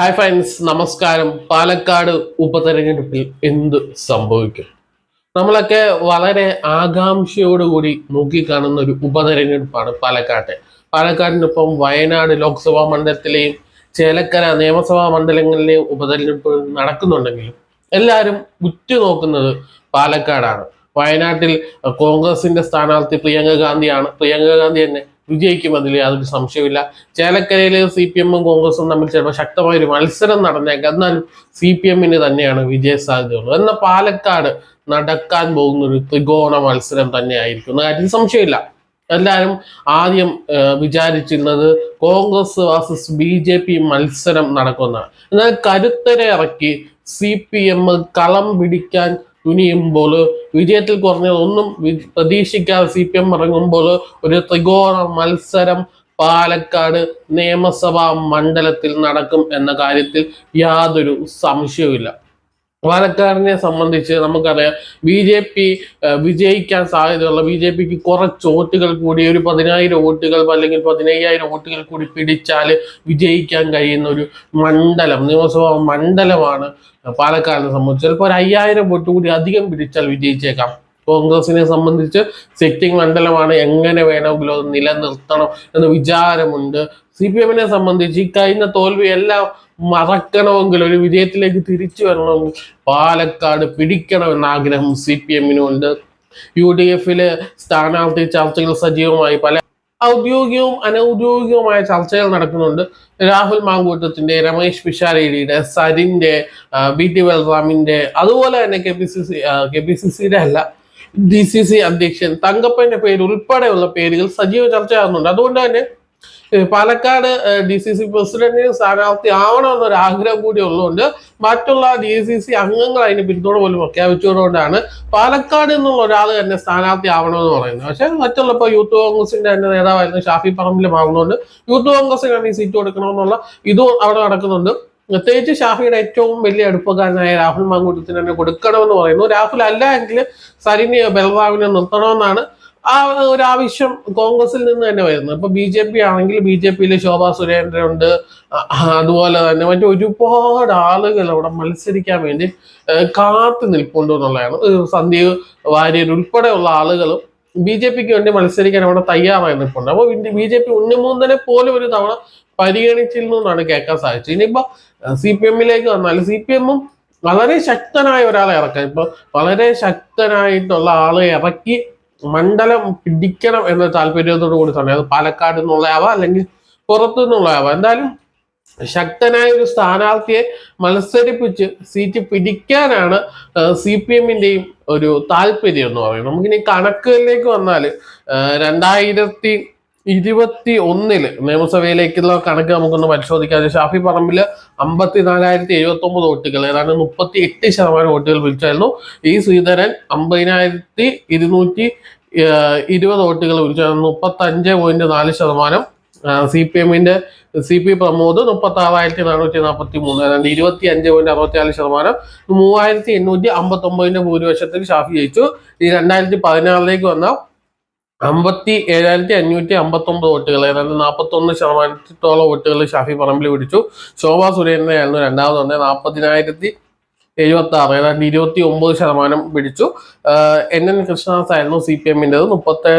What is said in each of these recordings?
Hi friends നമസ്കാരം. പാലക്കാട് ഉപതെരഞ്ഞെടുപ്പിൽ എന്ത് സംഭവിക്കും? നമ്മളൊക്കെ വളരെ ആകാംക്ഷയോടുകൂടി നോക്കിക്കാണുന്ന ഒരു ഉപതെരഞ്ഞെടുപ്പാണ് പാലക്കാട്ടെ. പാലക്കാടിനൊപ്പം വയനാട് ലോക്സഭാ മണ്ഡലത്തിലെയും ചേലക്കര നിയമസഭാ മണ്ഡലങ്ങളിലെയും ഉപതെരഞ്ഞെടുപ്പ് നടക്കുന്നുണ്ടെങ്കിലും എല്ലാവരും ഉറ്റുനോക്കുന്നത് പാലക്കാടാണ്. വയനാട്ടിൽ കോൺഗ്രസിന്റെ സ്ഥാനാർത്ഥി പ്രിയങ്ക ഗാന്ധിയാണ്. പ്രിയങ്ക ഗാന്ധി തന്നെ വിജയിക്കുമെന്നതിൽ യാതൊരു സംശയമില്ല ചേലക്കരയിൽ സി പി എമ്മും കോൺഗ്രസും തമ്മിൽ ചിലപ്പോൾ ശക്തമായ ഒരു മത്സരം നടന്നേക്കാം. എന്നാലും സി പി എമ്മിന് തന്നെയാണ് വിജയ സാധ്യതയുള്ളത്. എന്നാൽ പാലക്കാട് നടക്കാൻ പോകുന്ന ഒരു ത്രികോണ മത്സരം തന്നെയായിരിക്കും. എന്ന കാര്യത്തിൽ സംശയമില്ല. എല്ലാവരും ആദ്യം വിചാരിച്ചിരുന്നത് Congress versus B J P മത്സരം നടക്കുന്നതാണ് എന്നാൽ കരുത്തരെ ഇറക്കി സി പി എം കളം പിടിക്കാൻ തുനിയുമ്പോൾ വിജയത്തിൽ കുറഞ്ഞത് ഒന്നും പ്രതീക്ഷിക്കാതെ സി പി എം ഇറങ്ങുമ്പോൾ ഒരു ത്രികോണ മത്സരം പാലക്കാട് നിയമസഭാ മണ്ഡലത്തിൽ നടക്കും എന്ന കാര്യത്തിൽ യാതൊരു സംശയവുമില്ല. പാലക്കാടിനെ സംബന്ധിച്ച് നമുക്കറിയാം ബി ജെ പി വിജയിക്കാൻ സാധ്യതയുള്ള ബി ജെ പിക്ക് കുറച്ച് വോട്ടുകൾ കൂടി ഒരു പതിനായിരം വോട്ടുകൾ അല്ലെങ്കിൽ പതിനയ്യായിരം വോട്ടുകൾ കൂടി പിടിച്ചാൽ വിജയിക്കാൻ കഴിയുന്ന ഒരു മണ്ഡലം നിയമസഭാ മണ്ഡലമാണ് പാലക്കാടിനെ സംബന്ധിച്ച്. ചിലപ്പോൾ ഒരു അയ്യായിരം വോട്ട് കൂടി അധികം പിടിച്ചാൽ വിജയിച്ചേക്കാം. കോൺഗ്രസിനെ സംബന്ധിച്ച് സിറ്റിംഗ് മണ്ഡലമാണ് എങ്ങനെ വേണമെങ്കിലും അത് നിലനിർത്തണം എന്ന വിചാരമുണ്ട്. സി പി എമ്മിനെ സംബന്ധിച്ച് ഈ കഴിഞ്ഞ തോൽവി എല്ലാം മറക്കണമെങ്കിൽ ഒരു വിജയത്തിലേക്ക് തിരിച്ചു വരണമെങ്കിൽ പാലക്കാട് പിടിക്കണമെന്ന ആഗ്രഹം സി പി എമ്മിനുണ്ട് യു ഡി എഫിൽ സ്ഥാനാർത്ഥി ചർച്ചകൾ സജീവമായി പല ഔദ്യോഗികവും അനൗദ്യോഗികവുമായ ചർച്ചകൾ നടക്കുന്നുണ്ട്. രാഹുൽ മാങ്കൂട്ടത്തിന്റെ രമേശ് പിഷാരടിയുടെ സരിന്റെ ബി ടി ബൽറാമിന്റെ അതുപോലെ തന്നെ K P C C K P C സിയുടെ അല്ല ഡി സി സി അധ്യക്ഷൻ തങ്കപ്പന്റെ പേര് ഉൾപ്പെടെയുള്ള പേരുകൾ സജീവ ചർച്ചയാകുന്നുണ്ട്. അതുകൊണ്ട് തന്നെ പാലക്കാട് ഡി സി സി പ്രസിഡന്റിന് സ്ഥാനാർത്ഥി ആവണമെന്നൊരു ആഗ്രഹം കൂടി ഉള്ളതുകൊണ്ട് മറ്റുള്ള ഡി സി സി അംഗങ്ങൾ അതിന് പിന്തുണ പോലും പ്രഖ്യാപിച്ചതുകൊണ്ടാണ് പാലക്കാട് എന്നുള്ള ഒരാൾ തന്നെ സ്ഥാനാർത്ഥി ആവണമെന്ന് പറയുന്നത്. പക്ഷെ മറ്റുള്ള ഇപ്പോൾ യൂത്ത് കോൺഗ്രസിന്റെ തന്നെ നേതാവായിരുന്നു ഷാഫി പറമ്പിലും ആവുന്നതുകൊണ്ട് യൂത്ത് കോൺഗ്രസിനാണ് ഈ സീറ്റ് കൊടുക്കണമെന്നുള്ള ഇതും അവിടെ നടക്കുന്നുണ്ട്. പ്രത്യേകിച്ച് ഷാഫിയുടെ ഏറ്റവും വലിയ അടുപ്പക്കാരനായ രാഹുൽ മാങ്കൂട്ടത്തിന് തന്നെ കൊടുക്കണമെന്ന് പറയുന്നു. രാഹുൽ അല്ല എങ്കിൽ സരിനെ ബൽറാവിനെ നിർത്തണമെന്നാണ് ആ ഒരു ആവശ്യം കോൺഗ്രസിൽ നിന്ന് തന്നെ വരുന്നത്. ഇപ്പൊ ബി ജെ പി ആണെങ്കിൽ ബി ജെ പിയിൽ ശോഭാ സുരേന്ദ്രൻ ഉണ്ട്. അതുപോലെ തന്നെ മറ്റു ഒരുപാട് ആളുകൾ അവിടെ മത്സരിക്കാൻ വേണ്ടി കാത്തു നിൽപ്പുണ്ട് എന്നുള്ളതാണ്. സന്ദീപ് വാര്യർ ഉൾപ്പെടെയുള്ള ആളുകളും ബി ജെ പിക്ക് വേണ്ടി മത്സരിക്കാൻ അവിടെ തയ്യാറായി നിൽപ്പുണ്ട്. അപ്പോൾ ബി ജെ പി ഉണ്ണിമൂന്നനെ പോലും ഒരു തവണ പരിഗണിച്ചിരുന്നു എന്നാണ് കേൾക്കാൻ സാധിച്ചത്. ഇനിയിപ്പോ സി പി എമ്മിലേക്ക് വന്നാൽ സി പി എമ്മും വളരെ ശക്തനായ ഒരാളെ ഇറക്കാൻ ഇപ്പൊ വളരെ ശക്തനായിട്ടുള്ള ആളെ ഇറക്കി മണ്ഡലം പിടിക്കണം എന്ന താല്പര്യത്തോടു കൂടി തന്നെ. അത് പാലക്കാട് നിന്നുള്ളയാവാം അല്ലെങ്കിൽ പുറത്തു നിന്നുള്ളയാവാം. എന്തായാലും ശക്തനായ ഒരു സ്ഥാനാർത്ഥിയെ മത്സരിപ്പിച്ച് സീറ്റ് പിടിക്കാനാണ് സി പി എമ്മിന്റെയും ഒരു താല്പര്യം എന്ന് പറയുന്നത്. നമുക്കിനി കണക്കുകളിലേക്ക് വന്നാൽ രണ്ടായിരത്തി ഇരുപത്തി ഒന്നിൽ നിയമസഭയിലേക്കുള്ള കണക്ക് നമുക്കൊന്ന് പരിശോധിക്കാം ഷാഫി പറമ്പിൽ അമ്പത്തി നാലായിരത്തി എഴുപത്തി ഒമ്പത് വോട്ടുകൾ ഏതാണ്ട് മുപ്പത്തി എട്ട് ശതമാനം വോട്ടുകൾ വിളിച്ചായിരുന്നു. ഈ ശ്രീധരൻ അമ്പതിനായിരത്തി ഇരുന്നൂറ്റി ഇരുപത് വോട്ടുകൾ വിളിച്ചായിരുന്നു മുപ്പത്തി അഞ്ച് പോയിന്റ് നാല് ശതമാനം. സി പി എമ്മിന്റെ സി പി പ്രമോദ് മുപ്പത്തി ആറായിരത്തി നാനൂറ്റി നാൽപ്പത്തി മൂന്ന് ഏതാണ്ട് ഇരുപത്തി അഞ്ച് പോയിന്റ് അറുപത്തി നാല് ശതമാനം. മൂവായിരത്തി എണ്ണൂറ്റി അമ്പത്തി ഒമ്പതിന്റെ ഭൂരിപക്ഷത്തിൽ ഷാഫി ജയിച്ചു. ഈ രണ്ടായിരത്തി പതിനാറിലേക്ക് വന്ന അമ്പത്തി ഏഴായിരത്തി അഞ്ഞൂറ്റി അമ്പത്തി ഒമ്പത് വോട്ടുകൾ ഏതാണ്ട് നാൽപ്പത്തി ഒന്ന് ശതമാനത്തോളം വോട്ടുകൾ ഷാഫി പറമ്പിൽ പിടിച്ചു. ശോഭാ സുരേന്ദ്രനായിരുന്നു രണ്ടാമത് വന്നത്. നാൽപ്പതിനായിരത്തി എഴുപത്തി ആറ് ഏതാണ്ട് ഇരുപത്തി ഒമ്പത് ശതമാനം പിടിച്ചു. എൻ എൻ കൃഷ്ണദാസ് ആയിരുന്നു സി പി എമ്മിന്റെത്. മുപ്പത്തി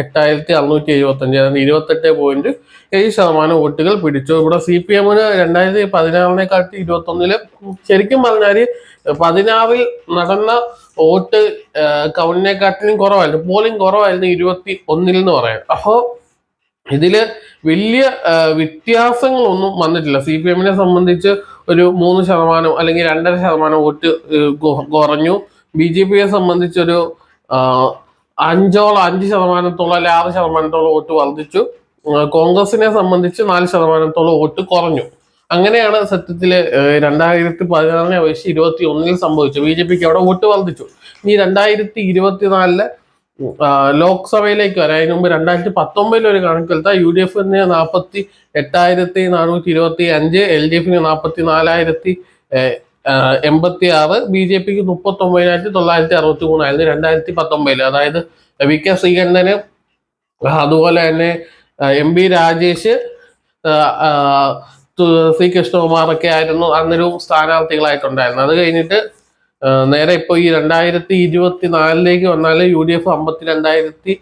എട്ടായിരത്തി അറുന്നൂറ്റി എഴുപത്തി അഞ്ച് ഏതാണ്ട് ഇരുപത്തെട്ട് പോയിന്റ് ഏഴ് ശതമാനം വോട്ടുകൾ പിടിച്ചു. ഇവിടെ സി പി എമ്മിന് രണ്ടായിരത്തി പതിനാറിനെക്കാട്ടി ഇരുപത്തി ഒന്നിൽ ശരിക്കും പറഞ്ഞാൽ പതിനാറിൽ നടന്ന വോട്ട് കൗണ്ടിനെക്കാട്ടിലും കുറവായിരുന്നു. പോളിംഗ് കുറവായിരുന്നു ഇരുപത്തി ഒന്നിൽ എന്ന് പറയാം. അപ്പോൾ ഇതിൽ വലിയ വ്യത്യാസങ്ങളൊന്നും വന്നിട്ടില്ല. സി പി എമ്മിനെ സംബന്ധിച്ച് ഒരു മൂന്ന് ശതമാനം അല്ലെങ്കിൽ രണ്ടര ശതമാനം വോട്ട് കുറഞ്ഞു. ബി ജെ പിയെ സംബന്ധിച്ചൊരു അഞ്ചോളം അഞ്ച് ശതമാനത്തോളം അല്ലെ ആറ് ശതമാനത്തോളം വോട്ട് വർദ്ധിച്ചു. കോൺഗ്രസിനെ സംബന്ധിച്ച് നാല് ശതമാനത്തോളം വോട്ട് കുറഞ്ഞു. അങ്ങനെയാണ് സത്യത്തിൽ രണ്ടായിരത്തി പതിനാറിനെ അപേക്ഷിച്ച് ഇരുപത്തി ഒന്നിൽ സംഭവിച്ചു ബി ജെ പിക്ക് അവിടെ വോട്ട് വർദ്ധിച്ചു. ഇനി രണ്ടായിരത്തി ഇരുപത്തിനാലിൽ ലോക്സഭയിലേക്ക് വരാം. അതിന് മുമ്പ് രണ്ടായിരത്തി പത്തൊമ്പതിൽ ഒരു കണക്കെടുത്താൽ യു ഡി എഫിന് നാൽപ്പത്തി എട്ടായിരത്തി നാനൂറ്റി ഇരുപത്തി അഞ്ച് എൽ ഡി എഫിന് നാൽപ്പത്തി നാലായിരത്തി എൺപത്തി ആറ് ബി ജെ പിക്ക് മുപ്പത്തി ഒമ്പതിനായിരത്തി തൊള്ളായിരത്തി അറുപത്തി മൂന്നായിരുന്നു രണ്ടായിരത്തി പത്തൊമ്പതിൽ അതായത് വി കെ ശ്രീകണ്ഠന് അതുപോലെ തന്നെ എം ബി രാജേഷ് സി കൃഷ്ണകുമാറൊക്കെ ആയിരുന്നു അന്നൊരു സ്ഥാനാർത്ഥികളായിട്ടുണ്ടായിരുന്നു അത് കഴിഞ്ഞിട്ട് നേരെ ഇപ്പോൾ ഈ രണ്ടായിരത്തി ഇരുപത്തി നാലിലേക്ക് വന്നാൽ യു ഡി എഫ് അമ്പത്തി രണ്ടായിരത്തി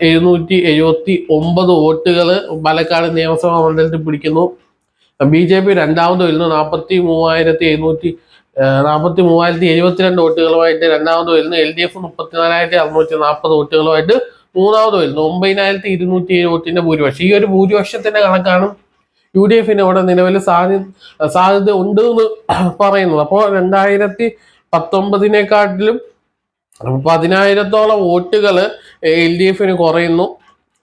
എഴുന്നൂറ്റി എഴുപത്തി ഒമ്പത് വോട്ടുകൾ പാലക്കാട് നിയമസഭാ മണ്ഡലത്തിൽ പിടിക്കുന്നു. ബി ജെ പി രണ്ടാമത് വരുന്നു നാൽപ്പത്തി മൂവായിരത്തി എഴുന്നൂറ്റി നാൽപ്പത്തി മൂവായിരത്തി എഴുപത്തിരണ്ട് വോട്ടുകളുമായിട്ട് രണ്ടാമത് വരുന്നു എൽ ഡി എഫ് മുപ്പത്തിനാലായിരത്തി അറുന്നൂറ്റി നാൽപ്പത് വോട്ടുകളുമായിട്ട് മൂന്നാമത് വരുന്നു ഒമ്പതിനായിരത്തി ഇരുന്നൂറ്റി ഏഴ് വോട്ടിന്റെ ഭൂരിപക്ഷം. ഈ ഒരു ഭൂരിപക്ഷത്തിന്റെ കണക്കാണ് യു ഡി എഫിന് ഇവിടെ നിലവിൽ സാധ്യ സാധ്യത ഉണ്ട് എന്ന് പറയുന്നത്. അപ്പോൾ രണ്ടായിരത്തി പത്തൊമ്പതിനെക്കാട്ടിലും പതിനായിരത്തോളം വോട്ടുകൾ എൽ ഡി എഫിന് കുറയുന്നു.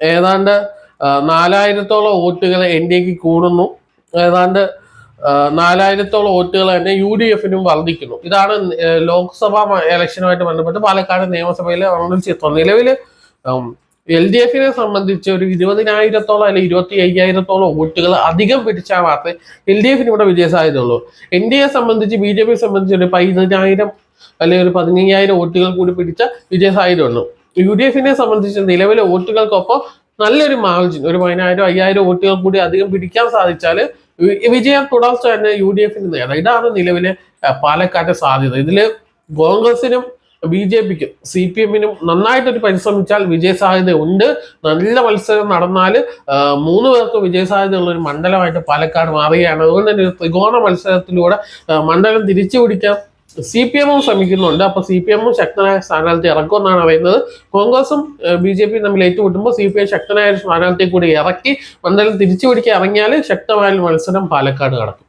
ഏതാണ്ട് നാലായിരത്തോളം വോട്ടുകൾ എൻ ഡി എക്ക് കൂടുന്നു. ഏതാണ്ട് നാലായിരത്തോളം വോട്ടുകൾ തന്നെ യു ഡി എഫിനും വർദ്ധിക്കുന്നു. ഇതാണ് ലോക്സഭാ ഇലക്ഷനുമായിട്ട് ബന്ധപ്പെട്ട് പാലക്കാട് നിയമസഭയിലെ ഒരു ചിത്രം. നിലവിൽ എൽ ഡി എഫിനെ സംബന്ധിച്ച് ഒരു ഇരുപതിനായിരത്തോളം അല്ലെങ്കിൽ ഇരുപത്തി അയ്യായിരത്തോളം വോട്ടുകൾ അധികം പിടിച്ചാൽ മാത്രമേ എൽ ഡി എഫിന് ഇവിടെ വിജയസാധ്യതയുള്ളൂ. എൻ ഡി എ സംബന്ധിച്ച് ബി ജെ പിയെ സംബന്ധിച്ച് ഒരു പതിനായിരം അല്ലെങ്കിൽ ഒരു പതിനയ്യായിരം വോട്ടുകൾ കൂടി പിടിച്ച വിജയസാധ്യത ഉള്ളൂ യു ഡി എഫിനെ സംബന്ധിച്ച് നിലവിലെ വോട്ടുകൾക്കൊപ്പം നല്ലൊരു മാർജിൻ ഒരു പതിനായിരം അയ്യായിരം വോട്ടുകൾ കൂടി അധികം പിടിക്കാൻ സാധിച്ചാൽ വിജയം തുടർച്ച തന്നെ യു ഡി എഫിന് നേടാം ഇതാണ് നിലവിലെ പാലക്കാട്ടെ സാധ്യത. ഇതിൽ കോൺഗ്രസിനും ബി ജെ പിക്കും സി പി എമ്മിനും നന്നായിട്ടൊരു പരിശ്രമിച്ചാൽ വിജയ സാധ്യത ഉണ്ട് നല്ല മത്സരം നടന്നാൽ മൂന്ന് പേർക്ക് വിജയ സാധ്യതയുള്ള ഒരു മണ്ഡലമായിട്ട് പാലക്കാട് മാറുകയാണ്. അതുകൊണ്ട് തന്നെ ഒരു ത്രികോണ മത്സരത്തിലൂടെ മണ്ഡലം തിരിച്ചു പിടിക്കാൻ സി പി എമ്മും ശ്രമിക്കുന്നുണ്ട്. അപ്പൊ സി പി എമ്മും ശക്തനായ സ്ഥാനാർത്ഥി ഇറക്കുമെന്നാണ് പറയുന്നത്. കോൺഗ്രസും ബി ജെ പിയും തമ്മിൽ ഏറ്റുമുട്ടുമ്പോൾ സി പി എം ശക്തനായ സ്ഥാനാർത്ഥിയെ കൂടി ഇറക്കി മണ്ഡലം തിരിച്ചു പിടിക്കാൻ ഇറങ്ങിയാൽ ശക്തമായ മത്സരം പാലക്കാട് നടക്കും.